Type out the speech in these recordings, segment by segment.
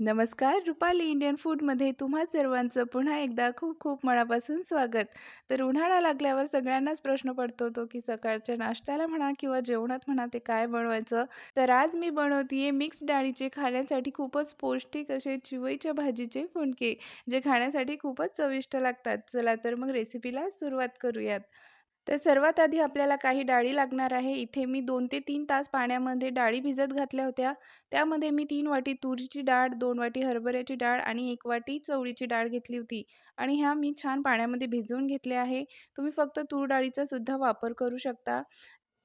नमस्कार रुपाली इंडियन फूडमध्ये तुम्हा सर्वांचं पुन्हा एकदा खूप खूप मनापासून स्वागत. तर उन्हाळा लागल्यावर सगळ्यांनाच प्रश्न पडतो तो की सकाळच्या नाश्त्याला म्हणा किंवा जेवणात म्हणा ते काय बनवायचं? तर आज मी बनवते मिक्स डाळीचे खाण्यासाठी खूपच पौष्टिक असे चिवईच्या भाजीचे फुणके जे खाण्यासाठी खूपच चविष्ट लागतात. चला तर मग रेसिपीला सुरुवात करूयात. तर सर्वात आधी आपल्याला काही डाळी लागणार आहे. इथे मी दोन ते तीन तास पाण्यामध्ये डाळी भिजत घातल्या होत्या. त्यामध्ये मी तीन वाटी तुरीची डाळ दोन वाटी हरभऱ्याची डाळ आणि एक वाटी चवळीची डाळ घेतली होती. आणि ह्या मी छान पाण्यामध्ये भिजवून घेतले आहे. तुम्ही फक्त तूर डाळीचा सुद्धा वापर करू शकता.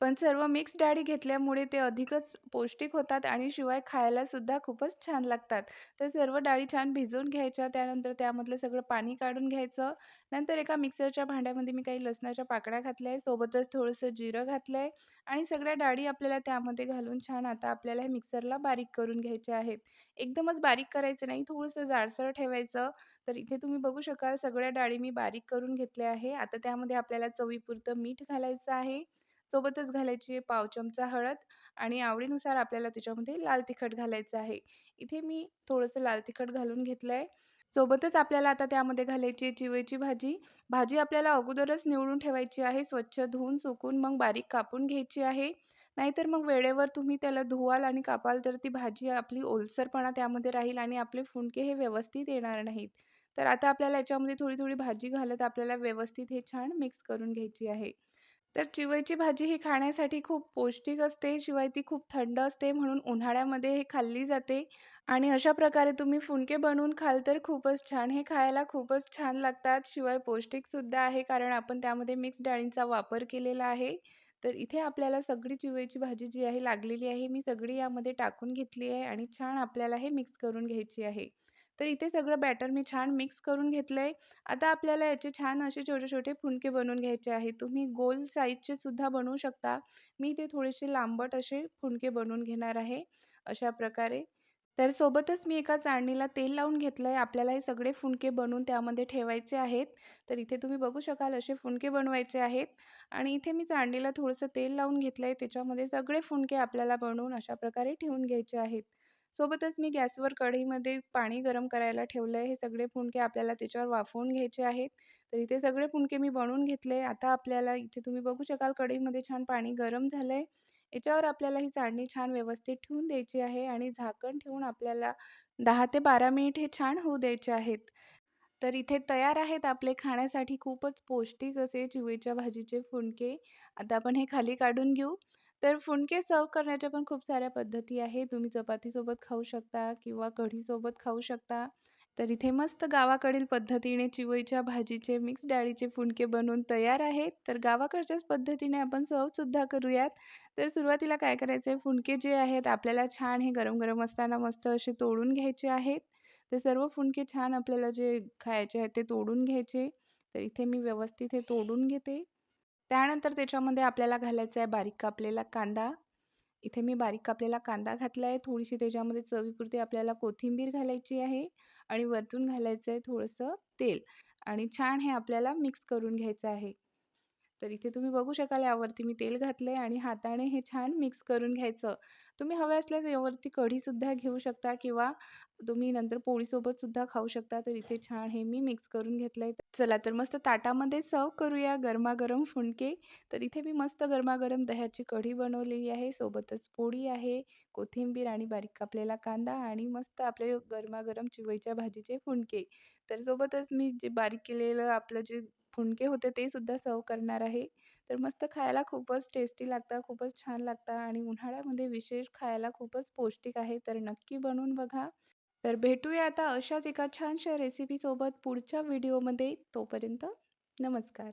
पण सर्व मिक्स डाळी घेतल्यामुळे ते अधिकच पौष्टिक होतात आणि शिवाय खायलासुद्धा खूपच छान लागतात. तर सर्व डाळी छान भिजवून घ्यायच्या त्यानंतर त्यामधलं सगळं पाणी काढून घ्यायचं. नंतर एका मिक्सरच्या भांड्यामध्ये मी काही लसणाच्या पाकळ्या घातल्या आहे सोबतच थोडंसं जिरं घातलं आहे आणि सगळ्या डाळी आपल्याला त्यामध्ये घालून छान आता आपल्याला हे मिक्सरला बारीक करून घ्यायचे आहेत. एकदमच बारीक करायचं नाही थोडंसं जाडसर ठेवायचं. तर इथे तुम्ही बघू शकाल सगळ्या डाळी मी बारीक करून घेतल्या आहे. आता त्यामध्ये आपल्याला चवीपुरतं मीठ घालायचं आहे. सोबतच घालायची आहे पाव चमचा हळद आणि आवडीनुसार आपल्याला त्याच्यामध्ये लाल तिखट घालायचं आहे. इथे मी थोडंसं लाल तिखट घालून घेतलं आहे सोबतच आपल्याला आता त्यामध्ये घालायची आहे चिवेची भाजी. भाजी आपल्याला अगोदरच निवडून ठेवायची आहे स्वच्छ धुवून सुकून मग बारीक कापून घ्यायची आहे. नाहीतर मग वेळेवर तुम्ही त्याला धुवाल आणि कापाल तर ती भाजी आपली ओलसरपणा त्यामध्ये राहील आणि आपले फुंडके हे व्यवस्थित येणार नाहीत. तर आता आपल्याला याच्यामध्ये थोडी थोडी भाजी घालत आपल्याला व्यवस्थित हे छान मिक्स करून घ्यायची आहे. तर चिवईची भाजी ही खाण्यासाठी खूप पौष्टिक असते शिवाय ती खूप थंड असते म्हणून उन्हाळ्यामध्ये हे खाल्ली जाते. आणि अशा प्रकारे तुम्ही फुणके बनवून खाल तर खूपच छान. हे खायला खूपच छान लागतात शिवाय पौष्टिकसुद्धा आहे कारण आपण त्यामध्ये मिक्स डाळींचा वापर केलेला आहे. तर इथे आपल्याला सगळी चिवईची भाजी जी आहे लागलेली आहे मी सगळी यामध्ये टाकून घेतली आहे आणि छान आपल्याला हे मिक्स करून घ्यायची आहे. तर इथे सगळं बॅटर मी छान मिक्स करून घेतलं आहे आता आपल्याला याचे छान असे छोटे छोटे फुणके बनवून घ्यायचे आहेत. तुम्ही गोल साईजचे सुद्धा बनवू शकता. मी ते थोडेसे लांबट असे फुणके बनवून घेणार आहे अशा प्रकारे. तर सोबतच मी एका चाळणीला तेल लावून घेतलं आहे आपल्याला हे सगळे फुणके बनवून त्यामध्ये ठेवायचे आहेत. तर इथे तुम्ही बघू शकाल असे फुणके बनवायचे आहेत. आणि इथे मी चाळणीला थोडंसं तेल लावून घेतलं आहे त्याच्यामध्ये सगळे फुणके आपल्याला बनवून अशा प्रकारे ठेवून घ्यायचे आहेत. सोबतच मी गॅसवर कढईमध्ये पाणी गरम करायला ठेवलं आहे. हे सगळे फुणके आपल्याला त्याच्यावर वाफवून घ्यायचे आहेत. तर इथे सगळे फुणके मी बनवून घेतले आता आपल्याला इथे तुम्ही बघू शकाल कढईमध्ये छान पाणी गरम झालं आहे. याच्यावर आपल्याला ही चाळणी छान व्यवस्थित ठेवून द्यायची आहे आणि झाकण ठेवून आपल्याला दहा ते बारा मिनिट हे छान होऊ द्यायचे आहेत. तर इथे तयार आहेत आपले खाण्यासाठी खूपच पौष्टिक असे चिवेच्या भाजीचे फुणके. आता आपण हे खाली काढून घेऊ. तर फुणके सर्व करण्याच्या पण खूप साऱ्या पद्धती आहे तुम्ही चपातीसोबत खाऊ शकता किंवा कढीसोबत खाऊ शकता. तर इथे मस्त गावाकडील पद्धतीने चिवईच्या भाजीचे मिक्स डाळीचे फुणके बनवून तयार आहेत. तर गावाकडच्याच पद्धतीने आपण सर्वसुद्धा करूयात. तर सुरुवातीला काय करायचं आहे फुणके जे आहेत आपल्याला छान हे गरम गरम असताना मस्त असे तोडून घ्यायचे आहेत. तर सर्व फुणके छान आपल्याला जे खायचे आहेत ते तोडून घ्यायचे. तर इथे मी व्यवस्थित हे तोडून घेते. त्यानंतर त्याच्यामध्ये आपल्याला घालायचा आहे बारीक कापलेला कांदा. इथे मी बारीक कापलेला कांदा घातला आहे. थोडीशी त्याच्यामध्ये चवीपुरती आपल्याला कोथिंबीर घालायची आहे आणि वरतून घालायचं आहे थोडंसं तेल. आणि छान हे आपल्याला मिक्स करून घ्यायचं आहे. तर इथे तुम्ही बघू शकाल यावरती मी तेल घातलं आहे आणि हाताने हे छान मिक्स करून घ्यायचं. तुम्ही हवे असल्यास यावरती कढीसुद्धा घेऊ शकता किंवा तुम्ही नंतर पोळीसोबतसुद्धा खाऊ शकता. तर इथे छान हे मी मिक्स करून घेतलं आहे चला तर मस्त ताटामध्ये सर्व करूया गरमागरम फुणके. तर इथे मी मस्त गरमागरम दह्याची कढी बनवलेली आहे. सोबतच पोळी आहे कोथिंबीर आणि बारीक कापलेला कांदा आणि मस्त आपले गरमागरम चिवईच्या भाजीचे फुणके. तर सोबतच मी जे बारीक केलेलं आपलं जे फुणके होते ते सुद्धा सर्व करणार आहे. तर मस्त खायला खूपच टेस्टी लागतं खूपच छान लागतं आणि उन्हाळ्यामध्ये विशेष खायला खूपच पौष्टिक आहे. तर नक्की बनवून बघा. तर भेटूया आता अशाच एका छानशा रेसिपीसोबत पुढच्या व्हिडिओमध्ये तोपर्यंत नमस्कार.